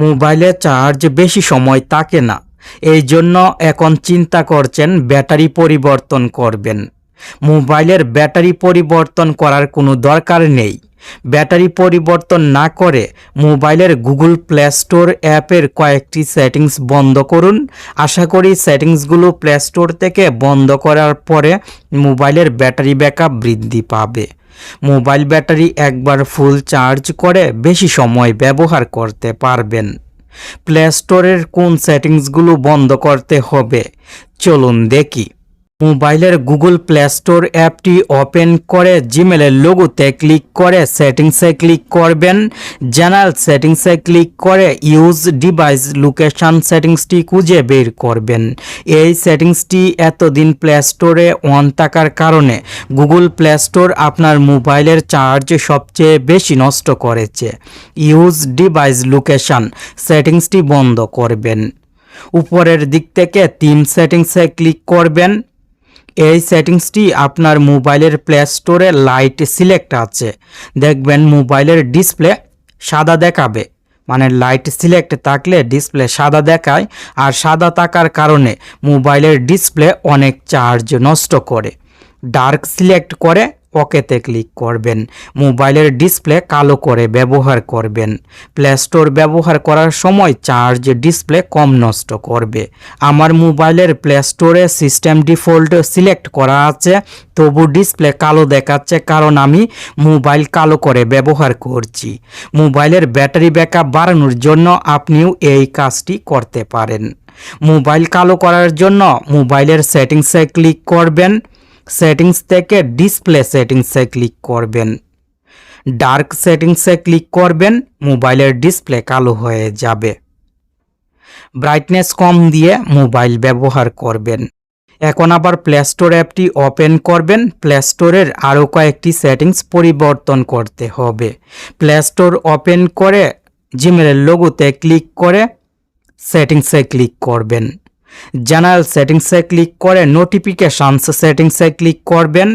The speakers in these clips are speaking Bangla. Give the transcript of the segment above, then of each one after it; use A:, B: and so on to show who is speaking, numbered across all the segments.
A: মোবাইলে চার্জ বেশি সময় থাকে না। এই জন্য এখন চিন্তা করছেন ব্যাটারি পরিবর্তন করবেন। মোবাইলের ব্যাটারি পরিবর্তন করার কোনো দরকার নেই। ব্যাটারি পরিবর্তন না করে মোবাইলের গুগল প্লে স্টোর অ্যাপের কয়েকটি সেটিংস বন্ধ করুন। আশা করি সেটিংসগুলো প্লে স্টোর থেকে বন্ধ করার পরে মোবাইলের ব্যাটারি ব্যাকআপ বৃদ্ধি পাবে। মোবাইল ব্যাটারি একবার ফুল চার্জ করে বেশি সময় ব্যবহার করতে পারবেন। প্লে স্টোরের কোন সেটিংসগুলো বন্ধ করতে হবে? চলুন দেখি। মোবাইলের গুগল প্লে স্টোর অ্যাপটি ওপেন করে জিমেলের লোগোতে ক্লিক করে সেটিংসে ক্লিক করবেন। জেনারেল সেটিংসে ক্লিক করে ইউজ ডিভাইস লোকেশন সেটিংসটি খুঁজে বের করবেন। এই সেটিংসটি এতদিন প্লে স্টোরে অন থাকার কারণে গুগল প্লে স্টোর আপনার মোবাইলের চার্জ সবচেয়ে বেশি নষ্ট করেছে। ইউজ ডিভাইস লোকেশন সেটিংসটি বন্ধ করবেন। উপরের দিক থেকে তিন সেটিংসে ক্লিক করবেন। এই সেটিংসটি আপনার মোবাইলের প্লে স্টোরে লাইট সিলেক্ট আছে। দেখবেন মোবাইলের ডিসপ্লে সাদা দেখাবে। মানে লাইট সিলেক্ট থাকলে ডিসপ্লে সাদা দেখায় আর সাদা থাকার কারণে মোবাইলের ডিসপ্লে অনেক চার্জ নষ্ট করে। ডার্ক সিলেক্ট করে ওকেতে ক্লিক করবেন। মোবাইলের ডিসপ্লে কালো করে ব্যবহার করবেন। প্লে স্টোর ব্যবহার করার সময় চার্জ ডিসপ্লে কম নষ্ট করবে। আমার মোবাইলের প্লে স্টোরে সিস্টেম ডিফল্ট সিলেক্ট করা আছে, তবু ডিসপ্লে কালো দেখাচ্ছে কারণ আমি মোবাইল কালো করে ব্যবহার করছি। মোবাইলের ব্যাটারি ব্যাকআপ বাড়ানোর জন্য আপনিও এই কাজটি করতে পারেন। মোবাইল কালো করার জন্য মোবাইলের সেটিংসে ক্লিক করবেন। সেটিংস থেকে ডিসপ্লে সেটিংসে ক্লিক করবেন। ডার্ক সেটিংসে ক্লিক করবেন মোবাইলের ডিসপ্লে কালো হয়ে যাবে। ব্রাইটনেস কম দিয়ে মোবাইল ব্যবহার করবেন। এখন আবার প্লে স্টোর অ্যাপটি ওপেন করবেন। প্লে স্টোরের আরও কয়েকটি সেটিংস পরিবর্তন করতে হবে। প্লে স্টোর ওপেন করে জিমেলের লোগোতে ক্লিক করে সেটিংসে ক্লিক করবেন। জেনারেল সেটিংসে ক্লিক করে নোটিফিকেশনস সেটিংসে ক্লিক করবেন।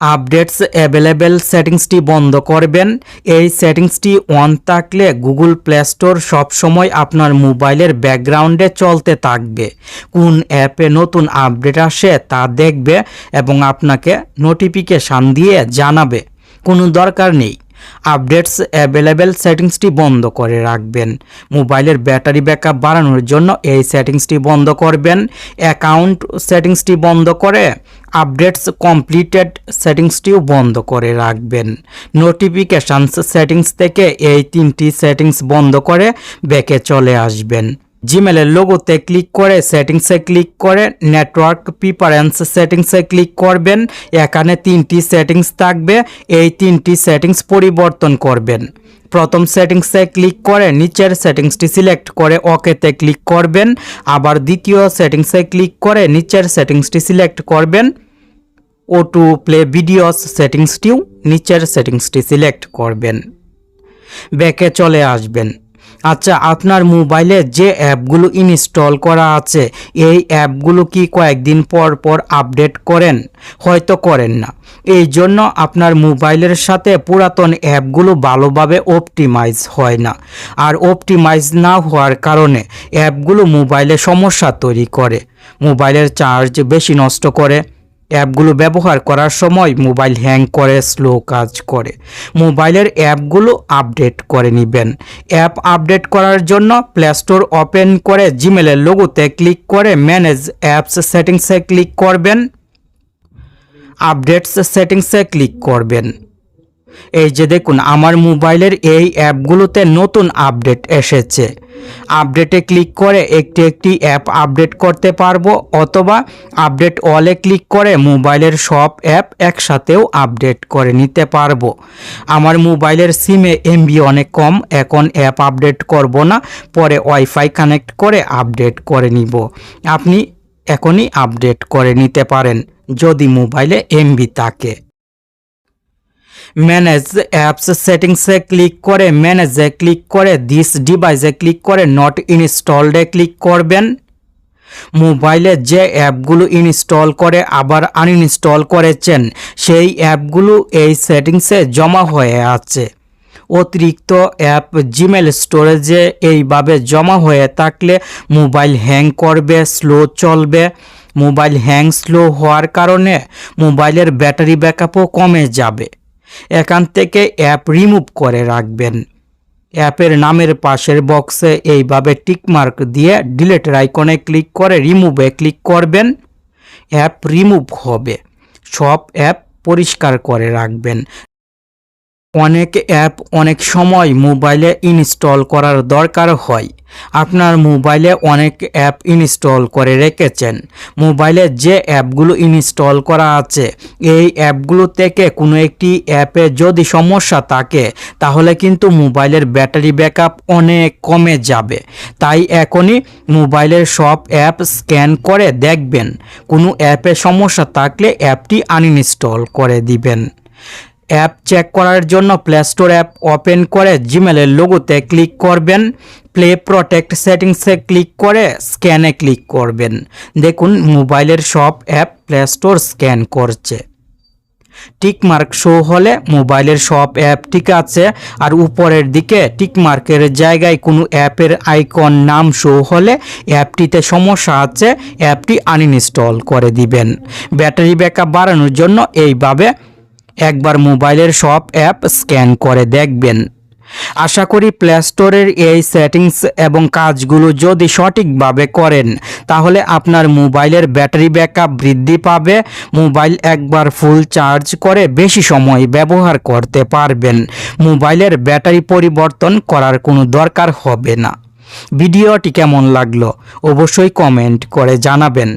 A: আপডেটস অ্যাভেলেবেল সেটিংসটি বন্ধ করবেন। এই সেটিংসটি অন থাকলে গুগল প্লে স্টোর সবসময় আপনার মোবাইলের ব্যাকগ্রাউন্ডে চলতে থাকবে। কোন অ্যাপে নতুন আপডেট আসে তা দেখবে এবং আপনাকে নোটিফিকেশান দিয়ে জানাবে। কোনো দরকার নেই। আপডেটস অ্যাভেলেবেল সেটিংসটি বন্ধ করে রাখবেন। মোবাইলের ব্যাটারি ব্যাকআপ বাড়ানোর জন্য এই সেটিংসটি বন্ধ করবেন। অ্যাকাউন্ট সেটিংসটি বন্ধ করে আপডেটস কমপ্লিটেড সেটিংসটিও বন্ধ করে রাখবেন। নোটিফিকেশানস সেটিংস থেকে এই তিনটি সেটিংস বন্ধ করে ব্যাকে চলে আসবেন। জিমেলের লোগোতে ক্লিক করে সেটিংসে ক্লিক করে নেটওয়ার্ক প্রিপারেন্স সেটিংসে ক্লিক করবেন। এখানে তিনটি সেটিংস থাকবে, এই তিনটি সেটিংস পরিবর্তন করবেন। প্রথম সেটিংসে ক্লিক করে নিচের সেটিংসটি সিলেক্ট করে ওকেতে ক্লিক করবেন। আবার দ্বিতীয় সেটিংসে ক্লিক করে নিচের সেটিংসটি সিলেক্ট করবেন। ও টু প্লে ভিডিওস সেটিংসটিও নিচের সেটিংসটি সিলেক্ট করবেন। ব্যাকে চলে আসবেন। আচ্ছা আপনার মোবাইলে যে অ্যাপগুলো ইনস্টল করা আছে, এই অ্যাপগুলো কি কয়েকদিন পর পর আপডেট করেন? হয়তো করেন না। এই জন্য আপনার মোবাইলের সাথে পুরাতন অ্যাপগুলো ভালোভাবে অপটিমাইজ হয় না। আর অপটিমাইজ না হওয়ার কারণে অ্যাপগুলো মোবাইলে সমস্যা তৈরি করে। মোবাইলের চার্জ বেশি নষ্ট করে। অ্যাপগুলো ব্যবহার করার সময় মোবাইল হ্যাং করে, স্লো কাজ করে। মোবাইলের অ্যাপগুলো আপডেট করে নেবেন। অ্যাপ আপডেট করার জন্য প্লে স্টোর ওপেন করে জিমেলের লোগোতে ক্লিক করে ম্যানেজ অ্যাপস সেটিংসে ক্লিক করবেন। আপডেটস সেটিংসে ক্লিক করবেন। এই যে দেখুন, আমার মোবাইলের এই অ্যাপগুলোতে নতুন আপডেট এসেছে। আপডেটে ক্লিক করে একটি একটি অ্যাপ আপডেট করতে পারব, অথবা আপডেট অলে ক্লিক করে মোবাইলের সব অ্যাপ একসাথেও আপডেট করে নিতে পারব। আমার মোবাইলের সিমে এমবি অনেক কম, এখন অ্যাপ আপডেট করব না, পরে ওয়াইফাই কানেক্ট করে আপডেট করে নিব। আপনি এখনই আপডেট করে নিতে পারেন, যদি মোবাইলে এমবি থাকে। ম্যানেজ অ্যাপস সেটিংসে ক্লিক করে ম্যানেজে ক্লিক করে দিস ডিভাইসে ক্লিক করে নট ইনস্টলডে ক্লিক করবেন। মোবাইলে যে অ্যাপগুলো ইনস্টল করে, আবার আনইনস্টল করেছেন, সেই অ্যাপগুলো এই সেটিংসে জমা হয়ে আছে। অতিরিক্ত অ্যাপ জিমেল স্টোরেজে এইভাবে জমা হয়ে থাকলে মোবাইল হ্যাং করবে স্লো চলবে। মোবাইল হ্যাং স্লো হওয়ার কারণে মোবাইলের ব্যাটারি ব্যাকআপও কমে যাবে। এখান থেকে অ্যাপ রিমুভ করে রাখবেন। অ্যাপের নামের পাশের বক্সে এইভাবে টিকমার্ক দিয়ে ডিলেটের আইকনে ক্লিক করে রিমুভে ক্লিক করবেন। অ্যাপ রিমুভ হবে। সব অ্যাপ পরিষ্কার করে রাখবেন। অনেক অ্যাপ অনেক সময় মোবাইলে ইনস্টল করার দরকার হয়। আপনার মোবাইলে অনেক অ্যাপ ইনস্টল করে রেখেছেন। মোবাইলে যে অ্যাপগুলো ইনস্টল করা আছে, এই অ্যাপগুলো থেকে কোনো একটি অ্যাপে যদি সমস্যা থাকে, তাহলে কিন্তু মোবাইলের ব্যাটারি ব্যাকআপ অনেক কমে যাবে। তাই এখনই মোবাইলের সব অ্যাপ স্ক্যান করে দেখবেন। কোনো অ্যাপে সমস্যা থাকলে অ্যাপটি আনইনস্টল করে দিবেন। অ্যাপ চেক করার জন্য প্লে স্টোর অ্যাপ ওপেন করে জিমেলের লোগোতে ক্লিক করবেন। প্লে প্রোটেক্ট সেটিংসে ক্লিক করে স্ক্যানে ক্লিক করবেন। দেখুন, মোবাইলের সব অ্যাপ প্লে স্টোর স্ক্যান করছে। টিকমার্ক শো হলে মোবাইলের সব অ্যাপ ঠিক আছে। আর উপরের দিকে টিকমার্কের জায়গায় কোনো অ্যাপের আইকন নাম শো হলে অ্যাপটিতে সমস্যা আছে, অ্যাপটি আনইনস্টল করে দিবেন। ব্যাটারি ব্যাকআপ বাড়ানোর জন্য এইভাবে একবার মোবাইলের সব অ্যাপ স্ক্যান করে দেখবেন। আশা করি প্লে স্টোরের এই সেটিংস এবং কাজগুলো যদি সঠিকভাবে করেন, তাহলে আপনার মোবাইলের ব্যাটারি ব্যাকআপ বৃদ্ধি পাবে, মোবাইল একবার ফুল চার্জ করে বেশি সময় ব্যবহার করতে পারবেন। মোবাইলের ব্যাটারি পরিবর্তন করার কোনো দরকার হবে না। ভিডিওটি কেমন লাগল অবশ্যই কমেন্ট করে জানাবেন।